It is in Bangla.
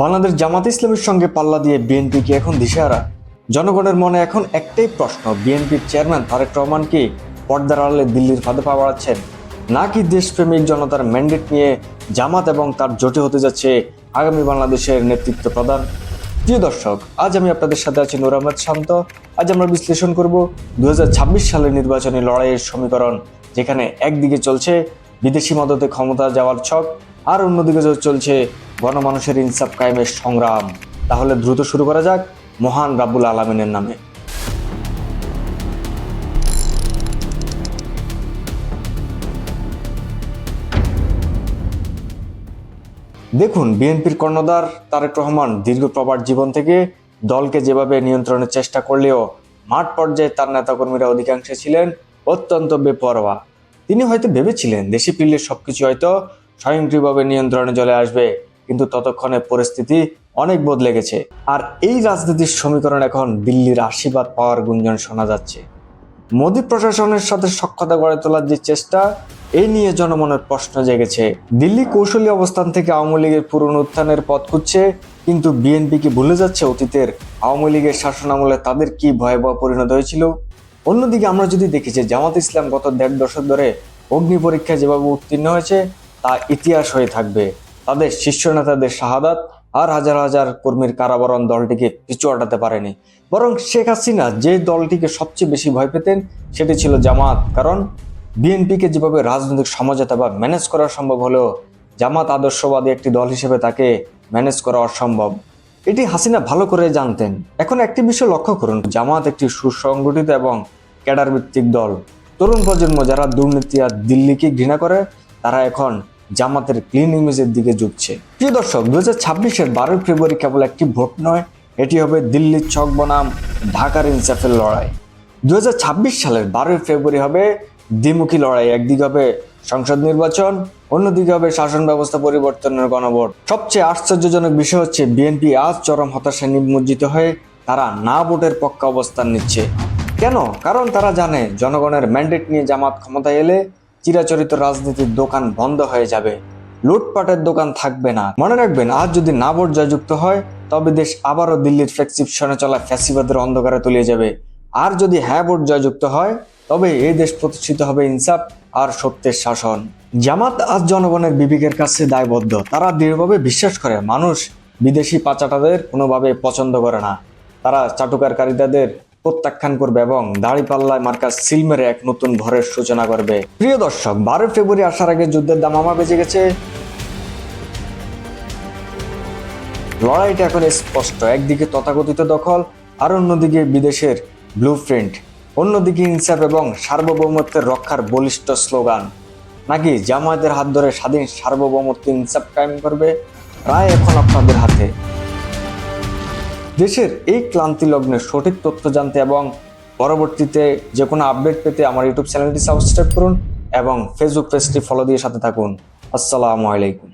বাংলাদেশ জামাত ইসলামের সঙ্গে পাল্লা দিয়ে বিএনপি কি এখন দিশেহারা? জনগণের মনে এখন একটাই প্রশ্ন, বিএনপির চেয়ারম্যান তারেক রহমান কি পর্দার আড়ালে দিল্লির ফাঁদে পা বাড়াচ্ছেন। নাকি দেশপ্রেমিক জনতার ম্যান্ডেট নিয়ে জামাত এবং তার জোটে হতে যাচ্ছে আগামী বাংলাদেশের নেতৃত্ব প্রদান প্রিয় দর্শক, আজ আমি আপনাদের সাথে আছি নুর আহমেদ শান্ত। আজ আমরা বিশ্লেষণ করব দুই হাজার ছাব্বিশ সালের নির্বাচনী লড়াইয়ের সমীকরণ, যেখানে একদিকে চলছে বিদেশি মদতে ক্ষমতা যাওয়ার ছক, আর অন্যদিকে চলছে গণমানুষের ইনসাফ কায়েমের সংগ্রাম। তাহলে দ্রুত শুরু করা যাক মহান রাব্বুল আলমিনের নামে। দেখুন, বিএনপির কর্ণধার তারেক রহমান দীর্ঘ প্রবাদ জীবন থেকে দলকে যেভাবে নিয়ন্ত্রণের চেষ্টা করলেও মাঠ পর্যায়ে তার নেতাকর্মীরা অধিকাংশে ছিলেন অত্যন্ত বেপরোয়া। তিনি হয়তো ভেবেছিলেন দেশি ফিরলে সবকিছু হয়তো স্বয়ংক্রিয়ভাবে নিয়ন্ত্রণে চলে আসবে, কিন্তু ততক্ষণে পরিস্থিতি অনেক বদলে গেছে। আর এই রাজনীতির সমীকরণ এখন দিল্লির আশীর্বাদ পাওয়ার গুঞ্জন শোনা যাচ্ছে। মোদী প্রশাসনের সাথে সক্ষতা গড়ে তোলার যে চেষ্টা এই নিয়ে জনমনের প্রশ্ন জেগেছে। দিল্লি কৌশলী অবস্থান থেকে আওয়ামী লীগের পুরনো উত্থানের পথ খুঁজছে, কিন্তু বিএনপি কি ভুলে যাচ্ছে অতীতের আওয়ামী লীগের শাসনামলে তাদের কি ভয়াবহ পরিণত হয়েছিল? অন্যদিকে আমরা যদি দেখি যে জামাত ইসলাম গত দেড় দশক ধরে অগ্নি পরীক্ষায় যেভাবে উত্তীর্ণ হয়েছে, তা ইতিহাস হয়ে থাকবে। তাদের শীর্ষ নেতাদের শাহাদাত আর হাজার হাজার কর্মীর কারাবরণ দলটিকে পিছু হটাতে পারেনি। বরং শেখ হাসিনা যে দলটিকে সবচেয়ে বেশি ভয় পেতেন, সেটি ছিল জামাত। কারণ বিএনপিকে যেভাবে রাজনৈতিক সমঝোতা বা ম্যানেজ করা সম্ভব হলেও, জামাত আদর্শবাদী একটি দল হিসেবে তাকে ম্যানেজ করা অসম্ভব। এটি হাসিনা ভালো করে জানতেন। এখন একটি বিষয় লক্ষ্য করুন। জামাত একটি সুসংগঠিত এবং ক্যাডার ভিত্তিক দল। তরুণ প্রজন্ম যারা দুর্নীতি আর দিল্লিকে ঘৃণা করে, তারা এখন জামাতের ক্লিন ইমেজের দিকে ঝুঁকছে। প্রিয় দর্শক দু হাজার ছাব্বিশের বারোই ফেব্রুয়ারি কেবল একটি ভোট নয়, এটি হবে দিল্লির ছক বনাম, ঢাকার ইনসাফের লড়াই। দুহাজার ছাব্বিশ সালের বারোই ফেব্রুয়ারি হবে দ্বিমুখী লড়াই, একদিকে হবে সংসদ নির্বাচন, অন্যদিকে হবে শাসন ব্যবস্থা পরিবর্তনের গণভোট। সবচেয়ে আশ্চর্যজনক বিষয় হচ্ছে, বিএনপি আজ চরম হতাশায় নিমজ্জিত হয়ে তারা না ভোটের পক্ষে অবস্থান নিচ্ছে। কেন? কারণ তারা জানে জনগণের ম্যান্ডেট নিয়ে জামাত ক্ষমতায় এলে চিরাচরিত রাজনীতির দোকান বন্ধ হয়ে যাবে। লুটপাটের দোকান থাকবে না। মনে রাখবেন, আজ যদি না ভোট জয়যুক্ত হয়, তবে দেশ আবারও দিল্লির ফ্লেক্সিপশনে চলা ফ্যাসিবাদের অন্ধকারে তলিয়ে যাবে। আর যদি হ্যাঁ ভোট জয়যুক্ত হয়, তবে এই দেশ প্রতিষ্ঠিত হবে ইনসাফ আর সত্যের শাসন। জামাত আজ জনগণের বিবেকের কাছে দায়বদ্ধ। তারা দৃঢ়ভাবে বিশ্বাস করে, মানুষ বিদেশি পাচাটাদের কোনোভাবে পছন্দ করে না। তারা চাটুকারকারীদের প্রত্যাখ্যান করবে এবং দাড়িপাল্লায় মার্কার সিল মেরে এক নতুন ভরের সূচনা করবে। প্রিয় দর্শক, বারো ফেব্রুয়ারি আসার আগে যুদ্ধের দামামা বেজে গেছে। লড়াইটা এখন স্পষ্ট, একদিকে তথাকথিত দখল আর অন্যদিকে বিদেশের ব্লু প্রিন্ট অন্যদিকে ইনসাফ এবং সার্বভৌমত্বের রক্ষার বলিষ্ঠ স্লোগান। নাকি জামায়াতের হাত ধরে স্বাধীন সার্বভৌমত্ব ইনসাফ কায়েম করবে? রায় এখন আপনাদের হাতে। দেশের এই ক্লান্তি লগ্নের সঠিক তথ্য জানতে এবং পরবর্তীতে যে কোনো আপডেট পেতে আমার ইউটিউব চ্যানেলটি সাবস্ক্রাইব করুন এবং ফেসবুক পেজটি ফলো দিয়ে সাথে থাকুন। আসসালামু আলাইকুম।